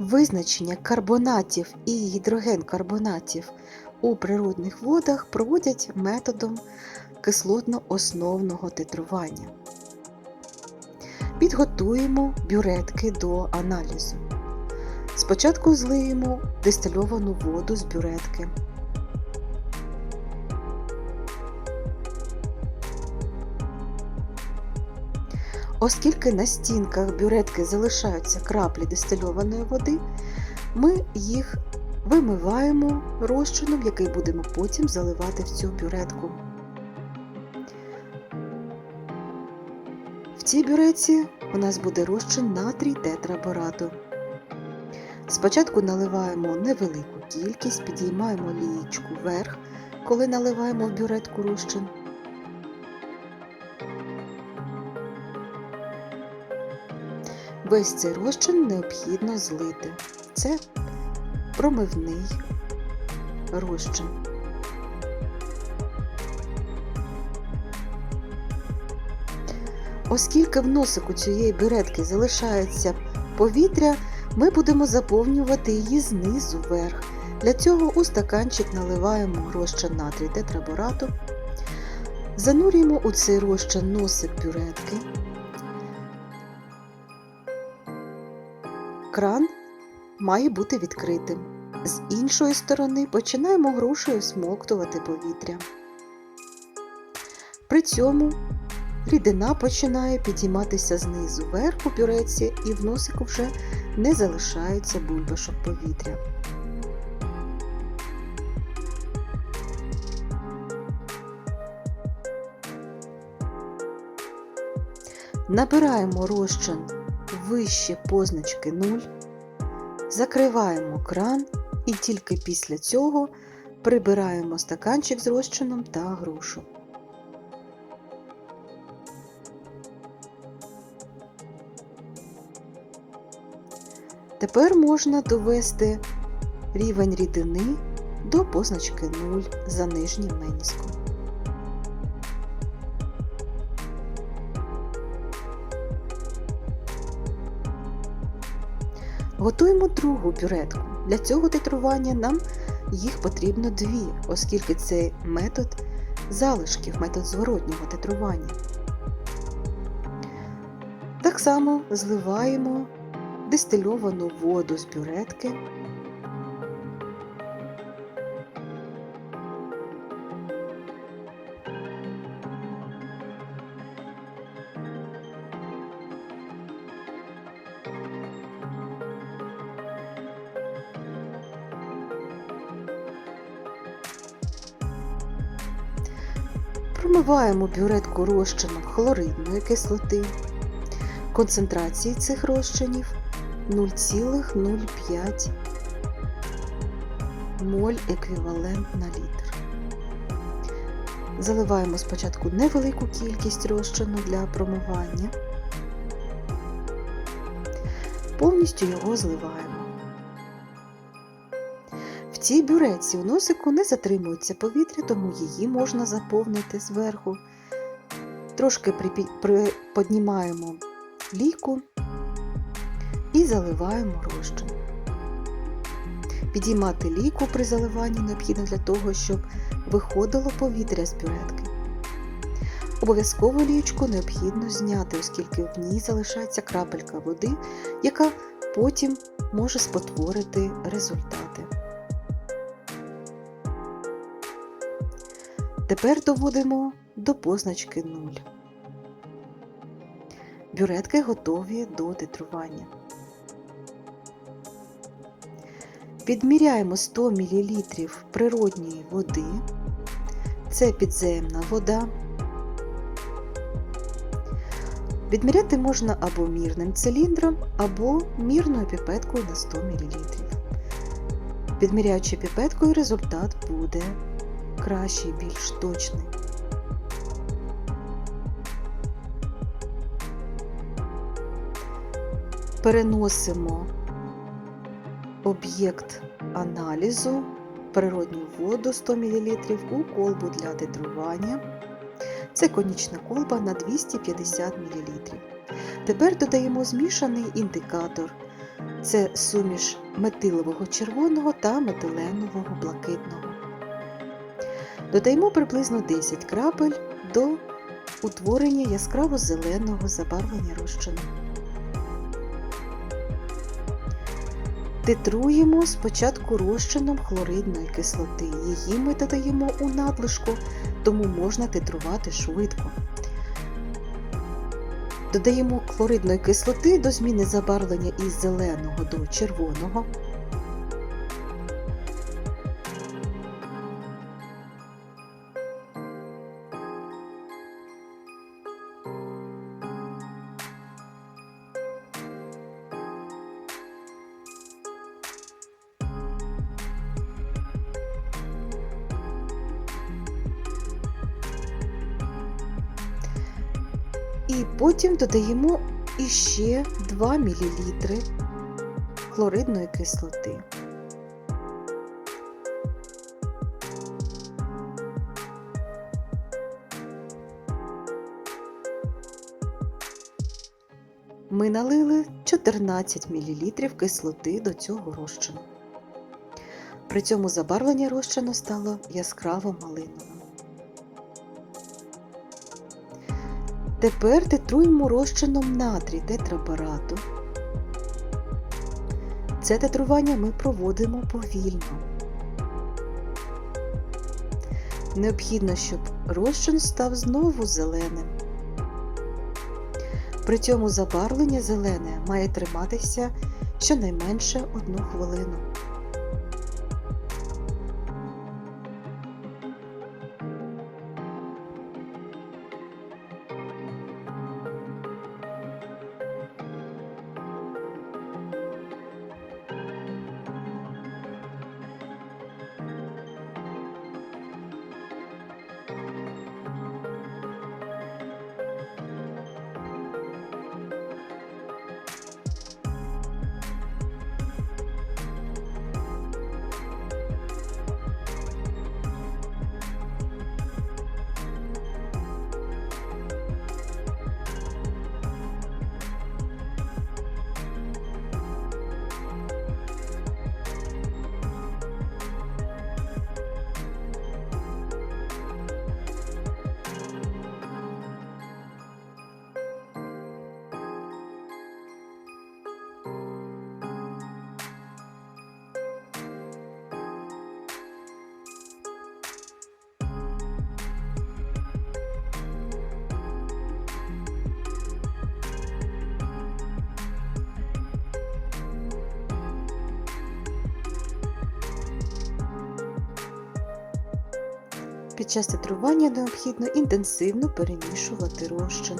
Визначення карбонатів і гідрогенкарбонатів у природних водах проводять методом кислотно-основного титрування. Підготуємо бюретки до аналізу. Спочатку злиємо дистильовану воду з бюретки. Оскільки на стінках бюретки залишаються краплі дистильованої води, ми їх вимиваємо розчином, який будемо потім заливати в цю бюретку. В цій бюреці у нас буде розчин натрій тетрабораду. Спочатку наливаємо невелику кількість, підіймаємо лієчку вверх, коли наливаємо в бюретку розчин. Весь цей розчин необхідно злити. Це промивний розчин. Оскільки в носику цієї бюретки залишається повітря, ми будемо заповнювати її знизу вверх. Для цього у стаканчик наливаємо розчин натрій тетраборату, занурюємо у цей розчин носик бюретки. Кран має бути відкритим. З іншої сторони починаємо грушею смоктувати повітря. При цьому рідина починає підійматися знизу вверх у пюреці і в носику вже не залишається бульбашок повітря. Набираємо розчин вище позначки 0, закриваємо кран і тільки після цього прибираємо стаканчик з розчином та грушу. Тепер можна довести рівень рідини до позначки 0 за нижнім меніском. Готуємо другу бюретку. Для цього титрування нам їх потрібно дві, оскільки це метод залишків, метод зворотнього титрування. Так само зливаємо дистильовану воду з бюретки. Промиваємо бюретку розчином хлоридної кислоти. Концентрації цих розчинів 0,05 моль еквівалент на літр. Заливаємо спочатку невелику кількість розчину для промивання, повністю його зливаємо. Цій бюреці у носику не затримується повітря, тому її можна заповнити зверху. Трошки приподнімаємо ліку і заливаємо розчин. Підіймати ліку при заливанні необхідно для того, щоб виходило повітря з бюретки. Обов'язково лічку необхідно зняти, оскільки в ній залишається крапелька води, яка потім може спотворити результати. Тепер доводимо до позначки 0. Бюретки готові до титрування. Відміряємо 100 мл природньої води. Це підземна вода. Відміряти можна або мірним циліндром, або мірною піпеткою на 100 мл. Відміряючи піпеткою, результат буде кращий, більш точний. Переносимо об'єкт аналізу, природню воду 100 мл у колбу для титрування. Це конічна колба на 250 мл. Тепер додаємо змішаний індикатор Це суміш метилового червоного та метиленового блакитного. Додаємо приблизно 10 крапель до утворення яскраво-зеленого забарвлення розчину. Титруємо спочатку розчином хлоридної кислоти. Її ми додаємо у надлишку, тому можна титрувати швидко. Додаємо хлоридної кислоти до зміни забарвлення із зеленого до червоного. І потім додаємо іще 2 мл хлоридної кислоти. Ми налили 14 мл кислоти до цього розчину. При цьому забарвлення розчину стало яскраво малиновим. Тепер титруємо розчином натрій тетрабарату. Це тетрування ми проводимо повільно. Необхідно, щоб розчин став знову зеленим. При цьому забарвлення зелене має триматися щонайменше одну хвилину. Під час титрування необхідно інтенсивно перемішувати розчин.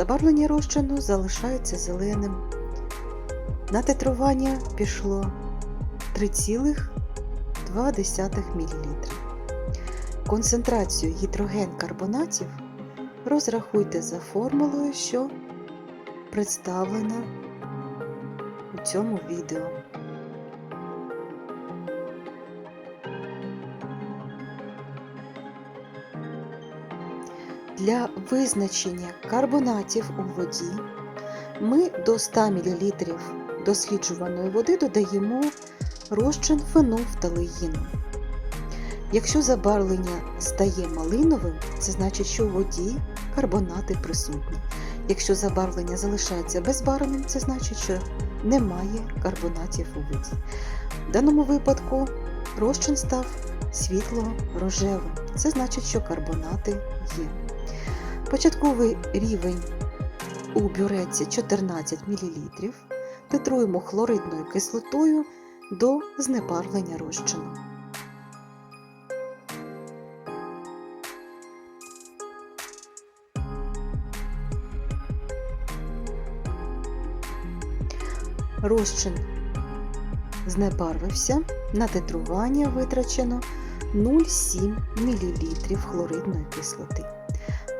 Забарвлення розчину залишається зеленим. На титрування пішло 3,2 мл. Концентрацію гідроген-карбонатів розрахуйте за формулою, що представлена у цьому відео. Для визначення карбонатів у воді ми до 100 мл досліджуваної води додаємо розчин фенолфталеїну. Якщо забарвлення стає малиновим, це значить, що у воді карбонати присутні. Якщо забарвлення залишається безбарвним, це значить, що немає карбонатів у воді. В даному випадку розчин став світло-рожевим. Це значить, що карбонати є. Початковий рівень у бюреці 14 мл. Титруємо хлоридною кислотою до знебарвлення розчину. Розчин знебарвився, на титрування витрачено 0,7 мл хлоридної кислоти.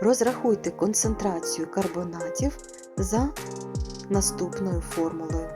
Розрахуйте концентрацію карбонатів за наступною формулою.